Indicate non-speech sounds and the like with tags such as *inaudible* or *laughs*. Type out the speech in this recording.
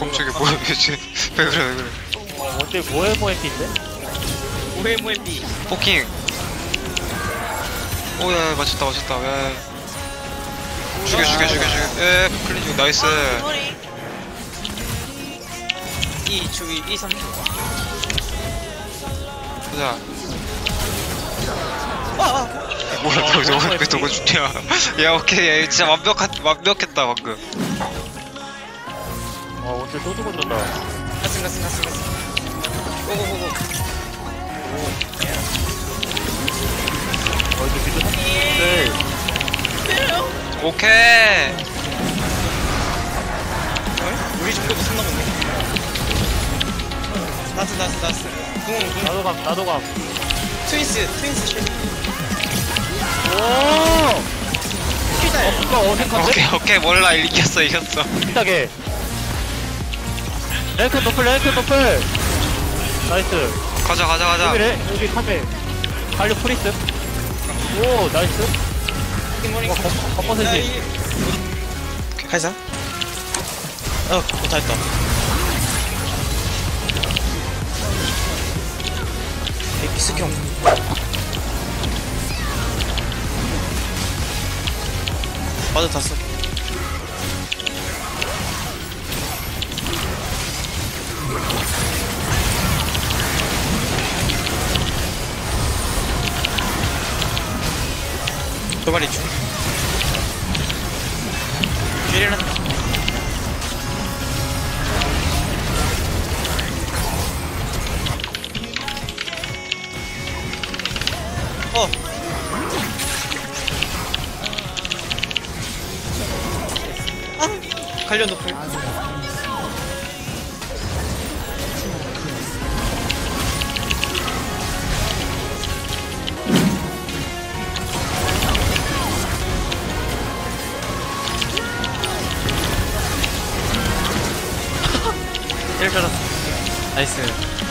깜짝이야 뭐야 왜지 *laughs* 왜 그래 왜 그래. 원래 뭐해 뭐했인데? 오해모해비 포킹. 오야 맞췄다 맞췄다. 야 죽여 죽여 죽여 죽여. 에 클린 죽 나이스. 이 주위 이 3초 보자. 아! 뭐야 어, 너 저거 저거 죽냐. *laughs* 야 오케이. 야 진짜 완벽한 완벽했다 방금 와 원래 또 죽어준다. 가슴 가슴 가슴 가슴 고고고고 어 이제 비도 샀는데 오케이 어? 우리 정도도 손 넘었네 나스 나스 나스 궁궁 나도 감 나도 감. 트윈스 트윈스 실 오. 킬달 어 뭔가 어색한데? 오케이 오케이 몰라 이겼어 이겼어 비슷하게. 랭크 노플 랭크 노플. 나이스. 가자 가자 가자 여기 레 여기 카페. 갈려 프리스. 오 나이스. 모닝 와 겉- 겉버섯이. 가이사 어, 다 했다 엑스경 맞아 탔어 도발이 중 쥐리는 어. 아, 관련 높을. 찔 걸었어. 나이스.